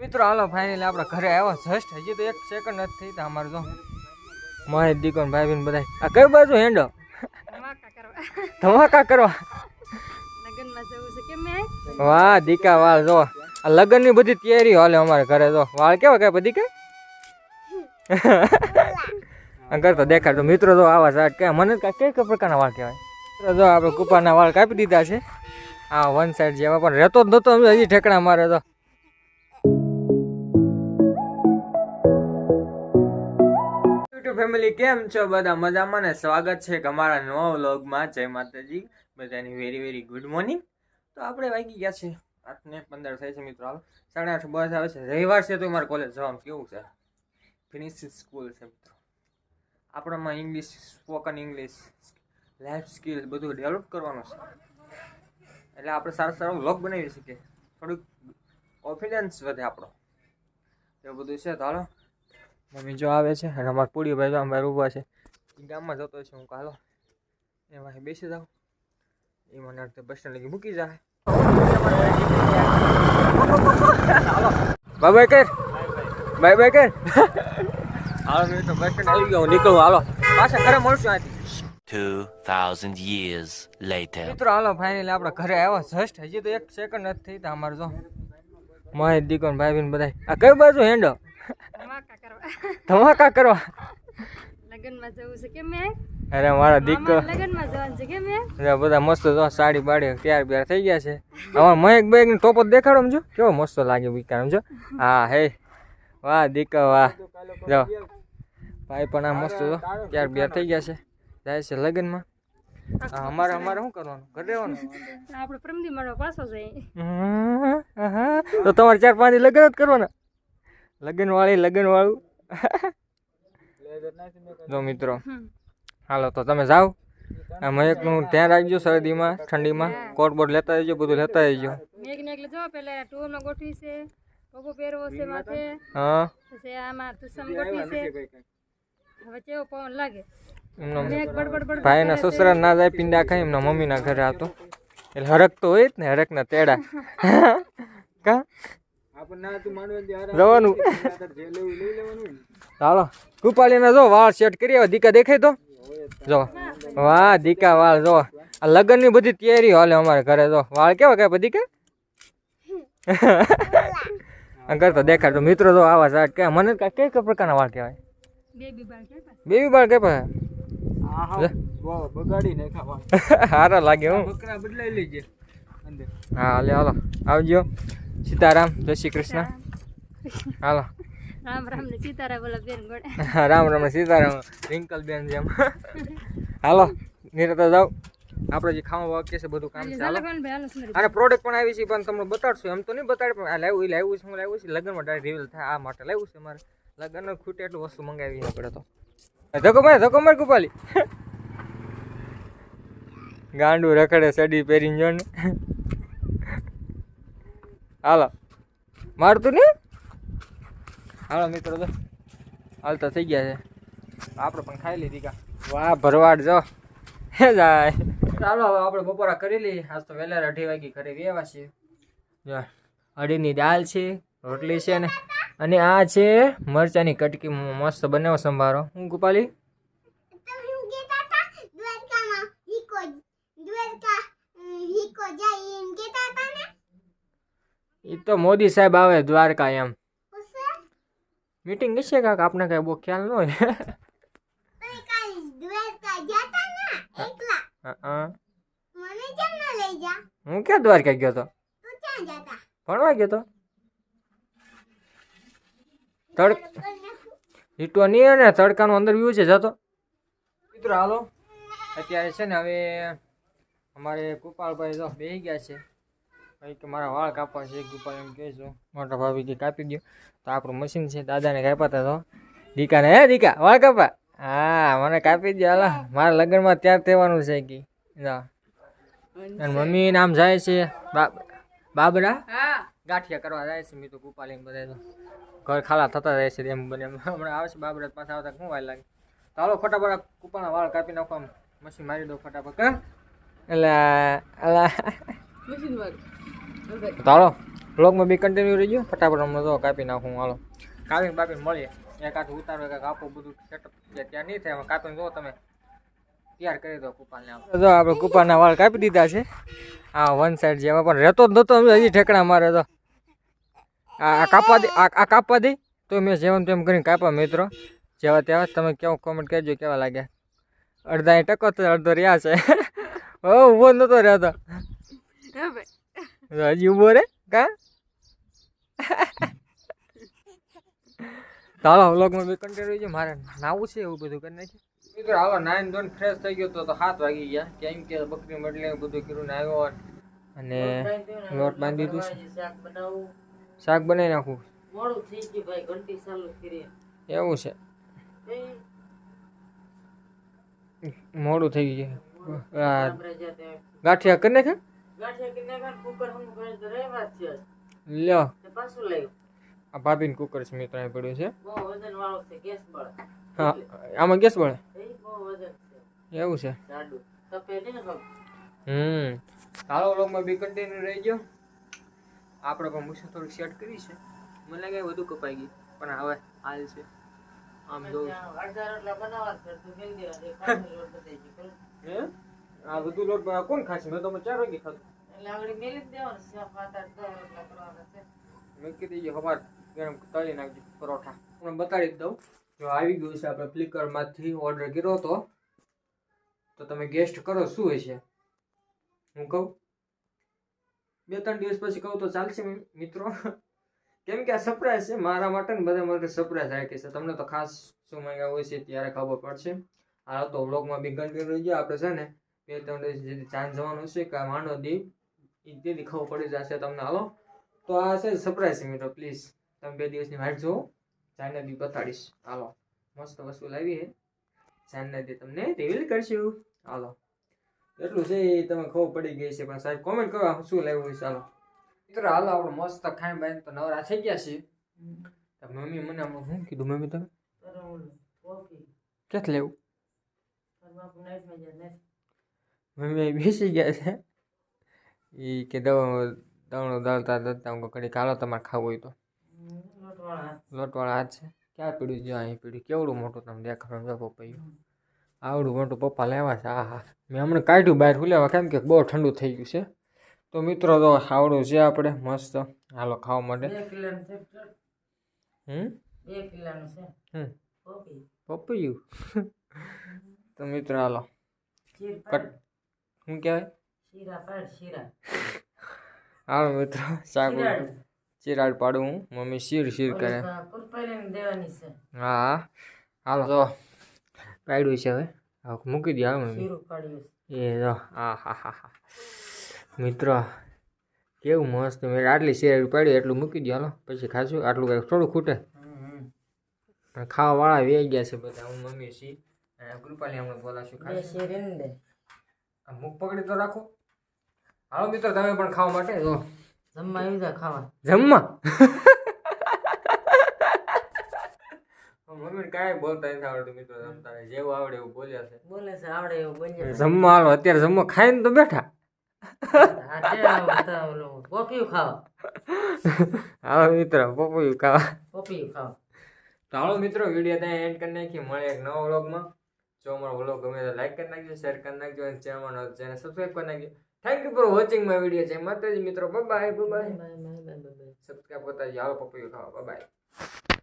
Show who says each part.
Speaker 1: મિત્રો હાલો ફાઇનલી આપણે ઘરે આવ્યા. જસ્ટ હજી તો એક સેકન્ડ નથી થઈ તા અમારે જો. મારે દીકરો ભાઈ બેન બધા આ કઈ બાજુ હેંડો
Speaker 2: ધમાકા કરવા.
Speaker 1: વાહ દીકા વાળ જો. આ લગ્નની બધી તૈયારી હાલે અમારે ઘરે જો. વાળ કેવા કઈ બધી કે અંકર તો દેખાડ. તો મિત્રો જો આવા સાટ કે મને કાંઈ કઈ કઈ પ્રકારના વાળ કહેવાય? મિત્રો જો આપણે કુપાના વાળ કાપી દીધા છે. આ વન સાઈડ જેવા પણ રહેતો જ નહોતો હજી ઠેકડા મારે તો ફેમિલી કેમ છો? બધા મજામાં ને સ્વાગત છે અમારા નવા વ્લોગમાં. જય માતાજી. બધાની વેરી વેરી ગુડ મોર્નિંગ તો આપણે વાગી ગયા છે આઠ ને પંદર થાય છે મિત્રો હાલો. સાડા આઠ બસ આવે છે. રવિવાર છે તો મારે કોલેજ જવાનું. કેવું છે? ફિનિશ સ્કૂલ છે મિત્રો. આપણામાં English spoken English life skill બધું ડેવલપ કરવાનું છે. એટલે આપણે સારા સારા વ્લોગ બનાવી શકીએ. થોડુંક કોન્ફિડન્સ વધે આપણો. એવું બધું છે તો હાલો. મમ્મી જો આવે છે અને અમારા પૂડી ભાઈ આમ બહાર ઊભા છે. ગામમાં જતો છે હું કાલો. એમાં બેસી જાઉં. એ મને અડધે બસ સ્ટેન્ડ લગી મૂકી જાય. બાય બાય કર. બાય બાય કર. હાલો મેં તો બસ સ્ટેન્ડ આવી ગયો હું નીકળું હાલો. પાછા ઘરે મળશું આથી
Speaker 3: 2,000 years later.
Speaker 1: મિત્રો હાલો ફાઇનલી આપણે ઘરે આવ્યા જસ્ટ હજી તો એક સેકન્ડ નથી થઈ તો અમારે જો. મારે દીકોન ભાઈ બેન બધા આ કઈ બાજુ હેંડો
Speaker 2: ધમાકા કરવા.
Speaker 1: ધમાકા કરવા?
Speaker 2: લગ્નમાં જવું છે. કેમ મેં
Speaker 1: અરે મારા
Speaker 2: દીકરો. લગનમાં જવાનું છે. કેમ મેં
Speaker 1: બધા મસ્ત જો સાડી બાડી તૈયાર બિયાર થઈ ગયા છે. અમારા મહેક બેગની ટોપ જ દેખાડો આમ જો. કેવો મસ્ત લાગે વિકાર જો. હા હે. વાહ દીકા વાહ. જો. ભાઈ પણ આ મસ્ત જો તૈયાર બિયાર થઈ ગયા છે. જાય છે લગ્નમાં. અમારે અમારે શું કરવાનું? ઘરે રહેવાનું?
Speaker 2: આપણે પ્રમદી મારવા પાછો
Speaker 1: જાય તો તમારે ચાર પાંચ લગ્ન જ કરવાના? લગ્ન વાળી લગ્ન વાળું જો મિત્રો હાલો તો તમે જાઓ. આ મયકનું ધ્યાન રાખજો શરદીમાં ઠંડીમાં. કોટ બોટ લેતા આવજો બધું લેતા આવજો.
Speaker 2: મેઘ ને એટલે જો પેલા ટુરમાં ગોઠવી છે પગો પહેરવો છે માથે.
Speaker 1: હા.
Speaker 2: પછી આમાં તુસમ ગોઠવી છે. હવે કેવો પવન લાગે?
Speaker 1: એમનો
Speaker 2: મેઘ બડબડ બડબડ
Speaker 1: ભાઈના સસરા ના જાય પિંડા ખાય એમના મમ્મીના ઘરે હતો એટલે હરક તો હોય જ ને હરકના તેડા. કા? જવાનું ચાલો કૃપાલીના જો વાળ સેટ કરી આવે દીકા દેખાય તો? જો. વાહ દીકા વાળ જો. આ લગ્નની બધી તૈયારી હાલે અમારે ઘરે જો. વાળ કેવા કઈ દીકા? દેખાય તો મિત્રો તો આવા સાટ કે મને કઈ કઈ કઈ પ્રકારના વાળ કહેવાય?
Speaker 2: બેબી બાળ કે
Speaker 1: વાળ
Speaker 4: કહેવાય?
Speaker 1: હારા લાગે હું.
Speaker 4: બદલાઈ લેજે. અંદર.
Speaker 1: હા હાલે હાલો. આવજો. સીતારામ જય શ્રી કૃષ્ણ. હાલો.
Speaker 2: રામ રામ ને સીતારા બોલા બેન ગોડે
Speaker 1: રામ રામ સીતારામ રિંકલ બેન જેમ. હાલો નિરતા જાવ આપણે જે ખાવા વાક્ય છે બધું કામ
Speaker 2: ચાલે
Speaker 1: અને પ્રોડક્ટ પણ આવી છે પણ તમને બતાડશું. એમ તો નહીં બતાડે પણ આ લાવ્યું લાવ્યું છે હું લાવ્યું છે. લગ્નમાં ડાયરેક્ટ રિવીલ થાય આ માટે લાવ્યું છે મારે. લગ્ન ખૂટે એટલું વસ્તુ મંગાવી આપણે તો. ધક્કો મારે ધક્કો મારે કુપાલી ગાંડું રખડે સડી પહેરીને જો ને. હાલો. મારતું ને હાલો મિત્રો તો હાલતા થઈ ગયા છે. આપણે પણ ખાઈ લીધી કા. વાહ ભરવાડ જો. હે જાય. ચાલો હવે આપણે બપોરા કરી લઈએ. આજ તો વહેલા અઢી વાગે ઘરે વ્યવા છીએ જો અઢીની દાલ છે રોટલી છે ને. અને આ છે મરચાની કટકી. મસ્ત બનાવો સંભારો. હું ગોપાલી
Speaker 5: તમે હું કહેતા હતા દ્વારકામાં હિકો દ્વારકા અમ, હિકો જાય એમ કહેતા હતા ને
Speaker 1: એ તો મોદી સાહેબ આવે દ્વારકા એમ. મીટિંગ હશે કાંક? આપણે કઈ બહુ ખ્યાલ ન હોય. હં. ક્યાં દ્વારકા ગયો તો? ભણવા ગયો તો? તડ હીટવા નહીં ને તડકાનો અંદર વ્યૂ છે જતો મિત્રો હાલો. અત્યારે છે ને હવે અમારે ગોપાલભાઈ તો બેસી ગયા છે. કે મારા વાળ કાપવા છે ગોપાલ એમ કહેજો મોટા ભાભી કે કાપી દો તો આપણું મશીન છે દાદાને કાપ્યા હતા તો. દીકાને હે દીકા વાળ કાપા હા મને કાપી દો હાલા. મારા લગ્નમાં ત્યાં થવાનું છે કે. મમ્મી નામ જાય છે બાબરા?
Speaker 2: હા.
Speaker 1: ગાંઠિયા કરવા જાય છે મેં તો ગોપાલી બધા ઘર ખાલા થતા જાય છે એમ બને હમણાં આવે છે બાબરા પાછા આવતા શું વાર લાગે? તો હાલો ફટાફટ કૂપાના વાળ કાપી નાખો આમ. મશીન મારી દો ફટાફટ એટલે એટલે
Speaker 2: મશીન વાળું
Speaker 1: તો હાલો બ્લોગમાં બી કન્ટિન્યુ રહી ગયો ફટાફટ હમણાં તો કાપી નાખું હાલો. કાપીને બાપીને મળીએ. એક આખું ઉતારો એક આપો બધું સેટઅપ ત્યાં નહીં થાય એમાં કાપીને જો તમે. તૈયાર કરી દો કુપાલને જો આપણે કુપાલના વાળ કાપી દીધા છે. હા વન સાઈડ જેવા પણ રહેતો જ નહોતો હજી. ઠેકડા મારે તો. આ આ કાપવા દે આ આ કાપવા દે. તો મેં જેમ તેમ કરીને કાપા મિત્રો. જેવા તેવા તમે કેવું કોમેન્ટ કરજો કેવા લાગ્યા. અડધા અહીં ટકો તો અડધો રહ્યા છે. હો ઊભો નહોતો રહેતો. હજી ઊભો રે? કા? ચાલો વ્લોગમાં બી કન્ટિન્યુ છે મારે નાવું છે એવું બધું કરી નાખી મિત્રો હાલો નાઈન ધોન ફ્રેશ થઈ ગયો તો તો સાત વાગી ગયા. કેમ કે બકરી મટલે બધું કર્યું ને આવ્યો અને લોટ બાંધી દીધું છે. શાક બનાવી. નાખું.
Speaker 6: મોડું થઈ ગયું ભાઈ ઘંટી ચાલુ કરી.
Speaker 1: એવું છે. મોડું થઈ ગયું ગાંઠિયા કરી નાખે લ્યો. આ ભાભીને કુકર છે મિત્રો પડ્યું છે.
Speaker 6: બહુ વજન વાળો છે ગેસ બળ
Speaker 1: હા આમાં ગેસ બળે
Speaker 6: બહુ
Speaker 1: એવું છે?
Speaker 6: ને
Speaker 1: હમ. ચાલો લોગમાં બી કન્ટિન્યુ રહી ગયો આપણે પણ મુશ્કેલ થોડીક સેટ કરી છે. મને લાગે વધુ કપાઈ ગઈ પણ હવે હાલ છે. આમ જોઉં છું.
Speaker 6: છે છે
Speaker 1: આ બધું લોટ કોણ ખાશે? મેં તો હમણાં ચાર વાગે ખાધું.
Speaker 6: એટલે આગળ મેલી જ દેવાનું છે. સાત આઠ દસ રોટલા કરવાના છે.
Speaker 1: મેં કીધી હવાર ગરમ તળી નાખજો પરોઠા. હું બતાડી દઉં. જો આવી ગયું છે આપણે ફ્લિકરમાંથી ઓર્ડર કર્યો હતો તો તમે ગેસ્ટ કરો શું હશે? હું કહું બે ત્રણ દિવસ પછી કહું તો ચાલશે મિત્રો. કેમ કે આ સરપ્રાઈઝ છે. મારા માટે ને બધા માટે સરપ્રાઈઝ રાખી છે. તમને તો ખાસ શું માંગ્યા હોય છે ત્યારે ખબર પડશે. આ તો વ્લોગમાં બી કન્ટિન્યુ રહી ગયો આપણે છે ને બે ત્રણ દિવસ જેથી ચાંદ જવાનું છે કે માંડો દીપ એ તેથી ખબર પડી જશે તમને હાલો? તો આ છે સરપ્રાઈઝ મિત્રો પ્લીઝ તમે બે દિવસની વાટ જુઓ ચાંદના દી બતાડીશ હાલો? મસ્ત વસ્તુ લાવી છે. ચાંદના દી તમને રિવીલ કરશું હાલો? એટલું છે એ તમે ખબર પડી ગઈ છે પણ સાહેબ કોમેન્ટ કરો શું લાવ્યું છે ચાલો મિત્રો હાલો આપણે મસ્ત ખાઈ બાઈ તો નવરા થઈ ગયા છે મમ્મી મને આમાં શું કીધું મમ્મી તમે? ક્યાંથી લેવું મમ્મી બેસી ગયા છે. એ કે દવા દવણું દળતા દળતા હું કડી હાલો તમારે ખાવું હોય તો.
Speaker 6: લોટવાળા
Speaker 1: લોટવાળા હાથ. છે ક્યાં પીડ્યું જો અહીં પીડ્યું? કેવડું મોટું તમને દેખાડો જો પપૈયું આવડું મોટું પપ્પા લેવા છે. આ હા મેં હમણાં કાઢ્યું બહાર ખુલ્યા કેમ કે બહુ ઠંડુ થઈ ગયું છે. તો મિત્રો તો આવડું છે આપણે મસ્ત. હાલો ખાવા માટે. હમ? હમ.
Speaker 6: કોફી
Speaker 1: તો મિત્રો હાલો. કટ શું કહેવાય?
Speaker 6: શીરા પાડ શીરા.
Speaker 1: હાલો મિત્રો શાક. ચિરાડ પાડું હું. મમ્મી શીર શીર કરે. હા. હાલો. તો પાડ્યું છે હવે. મૂકી દે હાલો મમ્મી. એ જો હા હા હા હા. મિત્રો કેવું મસ્ત મેં આટલી શેર પાડી એટલું મૂકી દો હાલો. પછી ખાશું. આટલું કંઈક થોડું ખૂટે. ખાવાવાળા વેઈ ગયા છે બધા. હું મમ્મી અને કૃપાલી હમણાં બોલાશું ખાશું. મુખ પકડી તો રાખો. હાલો મિત્રો તમે પણ ખાવા માટે જો.
Speaker 6: જમવા આવી જાય ખાવા.
Speaker 1: જમવા? મમ્મી કાંઈ બોલતા નથી આવડતું મિત્રો જમતા જેવું આવડે એવું બોલ્યા છે.
Speaker 6: બોલે છે આવડે એવું બન્યું
Speaker 1: જમવા હાલો અત્યારે જમવા ખાઈને તો બેઠા.
Speaker 6: પોપિયું ખાવા.
Speaker 1: હાલો મિત્રો પપૈયું ખાવા.
Speaker 6: પોપિયું ખાવા.
Speaker 1: હાલો મિત્રો વીડિયો ત્યાં એન્ડ કરી નાખી મળે એક નવા વ્લોગમાં. જો અમારો વ્લોગ ગમે તો લાઈક કરી નાખજો શેર કરી નાખજો અને ચેનલ ચેનલ સબસ્ક્રાઈબ કરી નાખજો. Thank you for watching my video જય માતાજી મિત્રો.
Speaker 6: બાય બાય બાય
Speaker 1: સબસ્ક્રાઈબ કરતા જાઓ પપૈયું ખાવા બાય